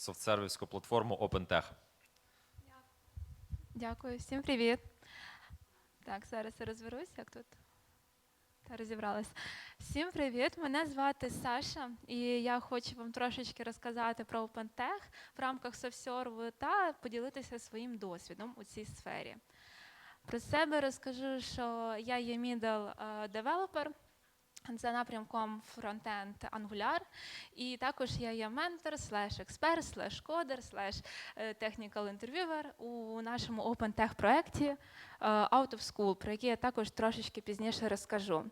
софт-сервісну платформу OpenTech. Дякую, всім привіт. Так, зараз я розберусь, як тут. Та розібралась. Всім привіт! Мене звати Саша, і я хочу вам трошечки розказати про OpenTech в рамках SoftServe та поділитися своїм досвідом у цій сфері. Про себе розкажу, що я є middle е, developer за напрямком фронтенд Angular, і також я є ментор, слеш експерт, слеш кодер, слеш технікал technical у нашому OpenTech проєкті е, Out of School, про який я також трошечки пізніше розкажу.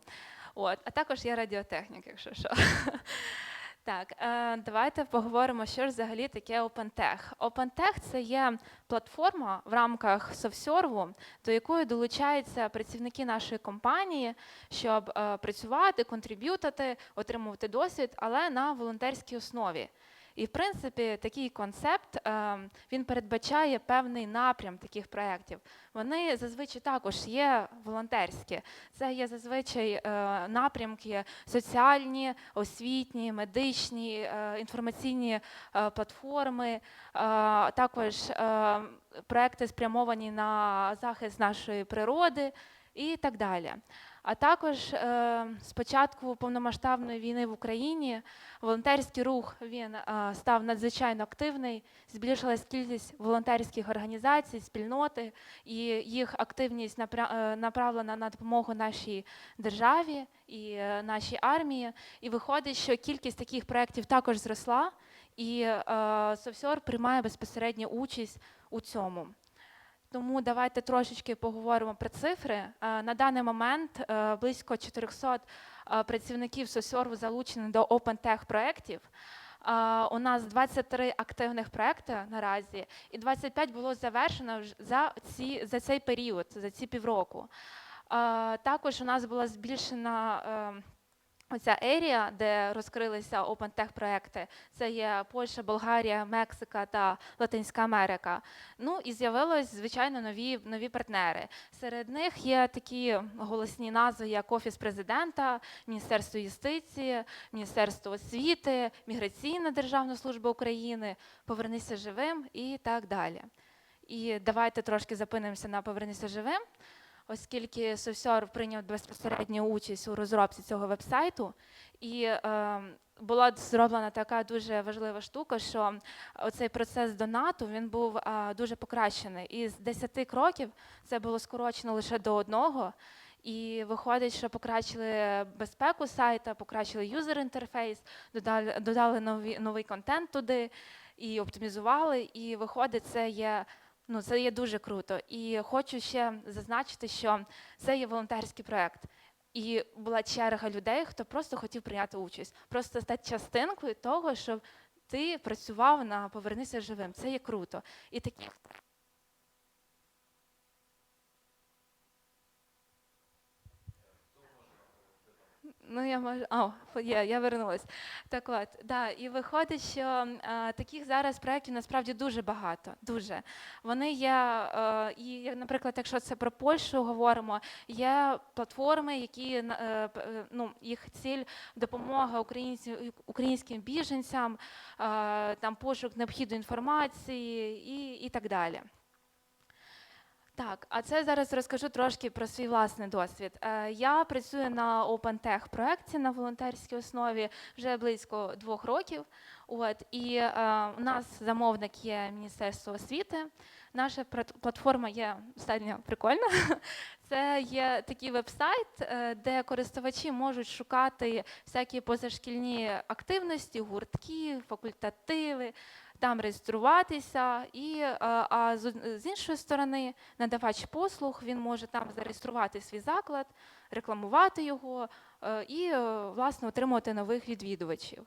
От, а також я радіотехнік, якщо що. Так, е, давайте поговоримо, що ж взагалі таке OpenTech. OpenTech – це є платформа в рамках SoftServe, до якої долучаються працівники нашої компанії, щоб е, працювати, контриб'ютати, отримувати досвід, але на волонтерській основі. І в принципі такий концепт е, він передбачає певний напрям таких проєктів. Вони зазвичай також є волонтерські. Це є зазвичай е, напрямки соціальні, освітні, медичні, е, інформаційні платформи, також проекти спрямовані на захист нашої природи і так далі. А також е, з початку повномасштабної війни в Україні волонтерський рух він е, став надзвичайно активний. Збільшилась кількість волонтерських організацій, спільноти, і їх активність е, направлена на допомогу нашій державі і е, нашій армії. І виходить, що кількість таких проєктів також зросла, і е, Совсьор приймає безпосередню участь у цьому. Тому давайте трошечки поговоримо про цифри. Е, На даний момент е, близько 400 е, працівників Сосьорву залучені до OpenTech проєктів. У нас 23 активних проекти наразі, і 25 було завершено за, ці, за цей період, за ці півроку. Також у нас була збільшена. Оця ерія, де розкрилися OpenTech проекти, це є Польща, Болгарія, Мексика та Латинська Америка. Ну і з'явилось, звичайно, нові, нові партнери. Серед них є такі голосні назви, як Офіс президента, Міністерство юстиції, Міністерство освіти, Міграційна державна служба України, Повернися живим і так далі. І давайте трошки зупинимося на Повернися живим оскільки Совсьор прийняв безпосередню участь у розробці цього вебсайту, і е, була зроблена така дуже важлива штука, що оцей процес донату він був е, дуже покращений. І з 10 кроків це було скорочено лише до одного. І виходить, що покращили безпеку сайта, покращили юзер інтерфейс, додали, додали нові, новий контент туди і оптимізували. І виходить, це є Ну, це є дуже круто. І хочу ще зазначити, що це є волонтерський проект. І була черга людей, хто просто хотів прийняти участь, просто стати частинкою того, щоб ти працював на повернися живим. Це є круто. І такі Ну, я можу. О, є, я вернулась. Так от, да, і виходить, що е, таких зараз проєктів насправді дуже багато. Дуже. Вони є, е, і, наприклад, якщо це про Польщу говоримо, є платформи, які на- е, е, ну, їх ціль допомога українців, українським біженцям, е, там пошук необхідної інформації і, і так далі. Так, а це зараз розкажу трошки про свій власний досвід. Е, Я працюю на OpenTech проєкті на волонтерській основі вже близько двох років. От і е, у нас замовник є Міністерство освіти. Наша платформа є достатньо прикольна. Це є такий веб-сайт, е, де користувачі можуть шукати всякі позашкільні активності, гуртки, факультативи, там реєструватися. І е, а з, іншої сторони, надавач послуг він може там зареєструвати свій заклад, рекламувати його е, і власне отримувати нових відвідувачів.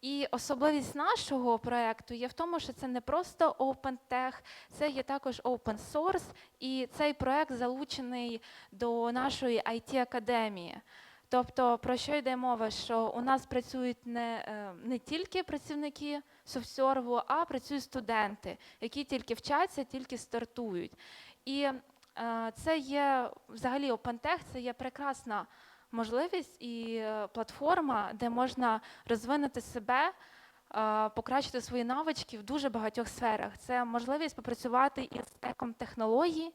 І особливість нашого проекту є в тому, що це не просто OpenTech, це є також open source, і цей проект залучений до нашої it академії Тобто, про що йде мова? Що у нас працюють не, е, не тільки працівники софтсерву, а працюють студенти, які тільки вчаться, тільки стартують. І е, це є взагалі OpenTech, це є прекрасна можливість і е, платформа, де можна розвинути себе. е, покращити свої навички в дуже багатьох сферах. Це можливість попрацювати із стеком технологій,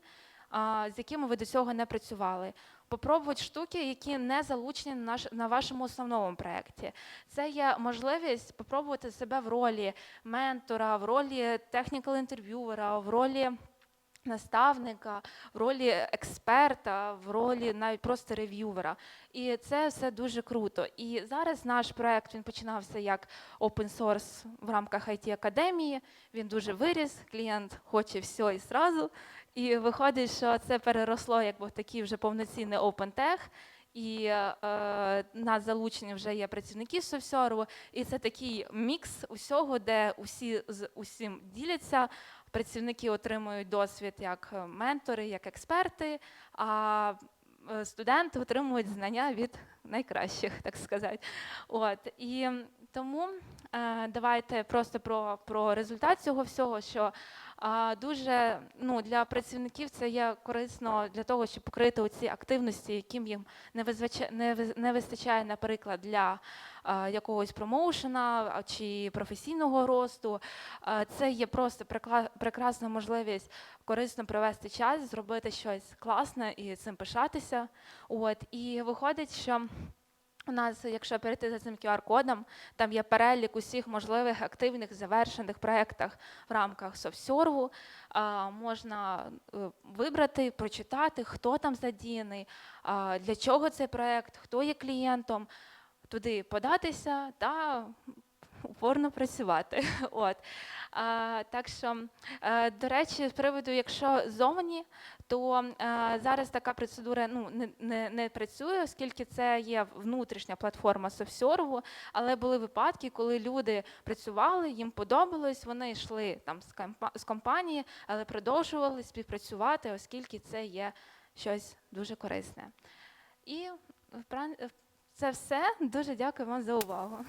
з якими ви до цього не працювали. Попробувати штуки, які не залучені на, на вашому основному проєкті. Це є можливість попробувати себе в ролі ментора, в ролі технікал-інтерв'юера, в ролі наставника, в ролі експерта, в ролі навіть просто рев'ювера. І це все дуже круто. І зараз наш проект він починався як open source в рамках it академії. Він дуже виріс, клієнт хоче все і зразу. І виходить, що це переросло якби в такий вже повноцінний open tech. І е, нас залучені вже є працівники софсерву, і це такий мікс усього, де усі з усім діляться. Працівники отримують досвід як е, ментори, як експерти, а е, студенти отримують знання від найкращих, так сказати. От і тому е, давайте просто про, про результат цього всього, що дуже ну, для працівників це є корисно для того, щоб покрити оці активності, яким їм не, вистачає, наприклад, для якогось промоушена чи професійного росту. Це є просто прекрасна можливість корисно провести час, зробити щось класне і цим пишатися. От і виходить, що. У нас, якщо перейти за цим QR-кодом, там є перелік усіх можливих активних завершених проєктах в рамках софсерву. Можна е, вибрати, прочитати, хто там задіяний, для чого цей проєкт, хто є клієнтом, туди податися та упорно працювати. От. А, так що, е, до речі, з приводу, якщо зовні, то е, зараз така процедура ну, не, не, не працює, оскільки це є внутрішня платформа софсерву, але були випадки, коли люди працювали, їм подобалось, вони йшли там з, компа- з компанії, але продовжували співпрацювати, оскільки це є щось дуже корисне. І це все. Дуже дякую вам за увагу.